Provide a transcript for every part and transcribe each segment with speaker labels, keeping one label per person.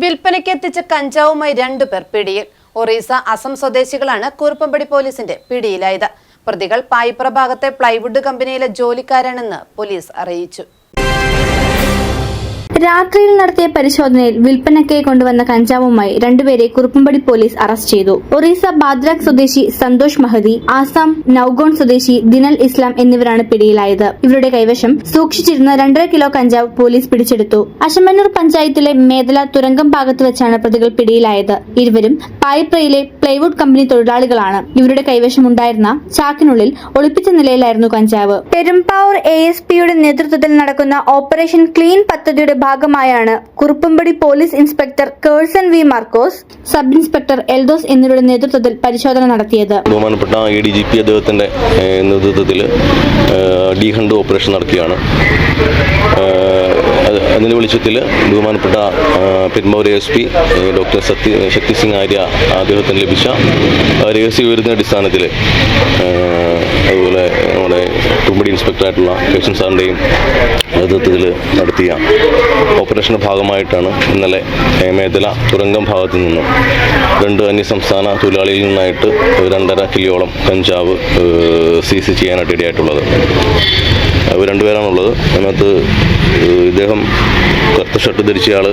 Speaker 1: വിൽപ്പനയ്ക്ക് എത്തിച്ച കഞ്ചാവുമായി രണ്ടുപേർ പിടിയിൽ. ഒറീസ അസം സ്വദേശികളാണ് കൂർപ്പമ്പടി പോലീസിന്റെ പിടിയിലായത്. പ്രതികൾ പായിപ്ര ഭാഗത്തെ പ്ലൈവുഡ് കമ്പനിയിലെ ജോലിക്കാരാണെന്ന് പോലീസ് അറിയിച്ചു.
Speaker 2: രാത്രിയിൽ നടത്തിയ പരിശോധനയിൽ വിൽപ്പനക്കെ കൊണ്ടുവന്ന കഞ്ചാവുമായി രണ്ടുപേരെ കുറുപ്പമ്പടി പോലീസ് അറസ്റ്റ് ചെയ്തു. ഒറീസ ബാദ്രാക് സ്വദേശി സന്തോഷ് മഹദി ആസാം നൌഗോൺ സ്വദേശി ദിനൽ ഇസ്ലാം എന്നിവരാണ് പിടിയിലായത്. ഇവരുടെ കൈവശം സൂക്ഷിച്ചിരുന്ന രണ്ടര കിലോ കഞ്ചാവ് പോലീസ് പിടിച്ചെടുത്തു. അശമന്നൂർ പഞ്ചായത്തിലെ മേദല തുരങ്കം ഭാഗത്ത് വെച്ചാണ് പ്രതികൾ പിടിയിലായത്. ഇരുവരും പായിപ്രയിലെ പ്ലൈവുഡ് കമ്പനി തൊഴിലാളികളാണ്. ഇവരുടെ കൈവശം ഉണ്ടായിരുന്ന ചാക്കിനുള്ളിൽ ഒളിപ്പിച്ച നിലയിലായിരുന്നു കഞ്ചാവ്. പെരുമ്പാവൂർ എ എസ് പിയുടെ നേതൃത്വത്തിൽ നടക്കുന്ന ഓപ്പറേഷൻ ക്ലീൻ പദ്ധതിയുടെ ഭാഗമായാണ് Kuruppampady police inspector Kerson V Markose sub inspector Eldose എന്നിവരുടെ നേതൃത്വത്തിൽ പരിശോധന നടത്തിയത്.
Speaker 3: ബഹുമാനപ്പെട്ട എ ഡി ജി പി അദ്ദേഹത്തിന്റെ നേതൃത്വത്തിൽ ഡി ഹണ്ട് ഓപ്പറേഷൻ നടത്തിയാണ് അത് വെളിച്ചത്തിൽ ബഹുമാനപ്പെട്ട Perumbavoor S P doctor Satya Shakti Singh Arya അദ്ദേഹത്തിന് ലഭിച്ച രഹസ്യ വിവരത്തിന്റെ അടിസ്ഥാനത്തിൽ അതുപോലെ നമ്മുടെ തുമ്പടി ഇൻസ്പെക്ടറായിട്ടുള്ള കേശൻ സാറിന്റെയും നേതൃത്വത്തിൽ നടത്തിയ ഓപ്പറേഷന്റെ ഭാഗമായിട്ടാണ് ഇന്നലെ മേഖല തുരങ്കം ഭാഗത്തു നിന്നും രണ്ട് അന്യസംസ്ഥാന തൊഴിലാളിയിൽ നിന്നായിട്ട് രണ്ടര കിലോളം കഞ്ചാവ് സീസ് ചെയ്യാനായിട്ട് ഇടയായിട്ടുള്ളത്. അവർ രണ്ടുപേരാണുള്ളത്. അതിനകത്ത് ഇദ്ദേഹം കറുത്ത ഷർട്ട് ധരിച്ചയാൾ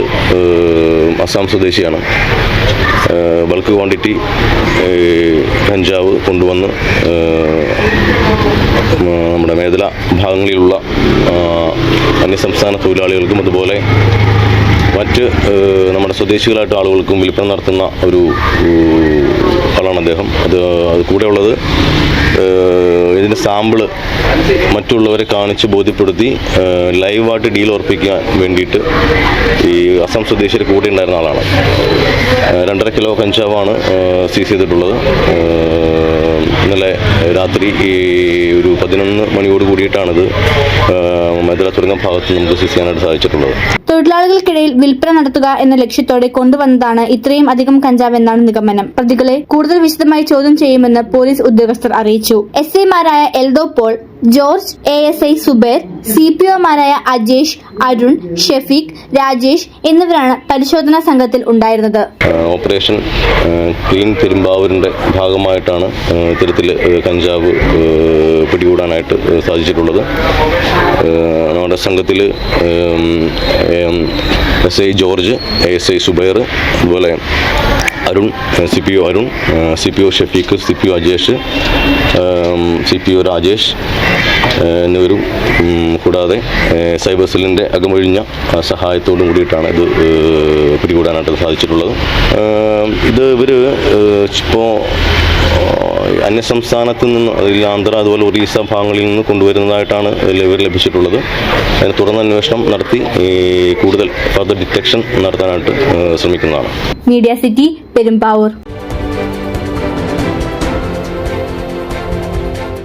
Speaker 3: അസാം സ്വദേശിയാണ്. ബൾക്ക് ക്വാണ്ടിറ്റി കഞ്ചാവ് കൊണ്ടുവന്ന് നമ്മുടെ മേഖല ഭാഗങ്ങളിലുള്ള അന്യസംസ്ഥാന തൊഴിലാളികൾക്കും അതുപോലെ മറ്റ് നമ്മുടെ സ്വദേശികളായിട്ട് ആളുകൾക്കും വിൽപ്പന നടത്തുന്ന ഒരു ആളാണ് അദ്ദേഹം. അത് കൂടെയുള്ളത് ഇതിന്റെ സാമ്പിൾ മറ്റുള്ളവരെ കാണിച്ച് ബോധ്യപ്പെടുത്തി ലൈവായിട്ട് ഡീൽ ഉറപ്പിക്കാൻ വേണ്ടിയിട്ട് ഈ അസം സ്വദേശിയുടെ കൂടെ ഉണ്ടായിരുന്ന ആളാണ്. രണ്ടര കിലോ കഞ്ചാവാണ് സീസ് ചെയ്തിട്ടുള്ളത്. ഇന്നലെ രാത്രി ഈ ഒരു പതിനൊന്ന് മണിയോട് കൂടിയിട്ടാണിത് മധുര തുരങ്കം ഭാഗത്ത് നമുക്ക് സീസ് ചെയ്യാനായിട്ട് സാധിച്ചിട്ടുള്ളത്.
Speaker 2: തൊഴിലാളികൾക്കിടയിൽ വിൽപ്പന നടത്തുക എന്ന ലക്ഷ്യത്തോടെ കൊണ്ടുവന്നതാണ് ഇത്രയും അധികം കഞ്ചാവ് എന്നാണ് നിഗമനം. പ്രതികളെ കൂടുതൽ വിശദമായി ചോദ്യം ചെയ്യുമെന്ന് പോലീസ് ഉദ്യോഗസ്ഥർ അറിയിച്ചു. എസ് ഐമാരായ Eldho Paul George A S I Zubair C P ഒമാരായ Ajesh Arun Shefeeq Rajesh എന്നിവരാണ് പരിശോധനാ സംഘത്തിൽ ഉണ്ടായിരുന്നത്.
Speaker 3: ഓപ്പറേഷൻ ക്ലീൻ തിരുമ്പാവൂരിന്റെ ഭാഗമായിട്ടാണ് ഇത്തരത്തിൽ കഞ്ചാവ് പിടികൂടാനായിട്ട് സാധിച്ചിട്ടുള്ളത്. നമ്മുടെ സംഘത്തിൽ S I George A S I Zubair അതുപോലെ Arun C P O Arun C P O Shafeeq C P O Ajesh C P O Rajesh എന്നിവരും കൂടാതെ സൈബർ സെല്ലിന്റെ അകമൊഴിഞ്ഞ സഹായത്തോടും കൂടിയിട്ടാണ് ഇത് പിടികൂടാനായിട്ട് സാധിച്ചിട്ടുള്ളത്. ഇത് ഇവർ ഇപ്പോൾ അന്യസംസ്ഥാനത്ത് നിന്ന് അതിൽ ആന്ധ്ര അതുപോലെ ഒറീസ ഭാഗങ്ങളിൽ നിന്ന് കൊണ്ടുവരുന്നതായിട്ടാണ് ഇവർ ലഭിച്ചിട്ടുള്ളത്. അതിന് തുടർന്ന് അന്വേഷണം നടത്തി കൂടുതൽ ഫർദർ ഡിറ്റക്ഷൻ നടത്താനായിട്ട് ശ്രമിക്കുന്നതാണ്.
Speaker 2: Media city Perumbavoor.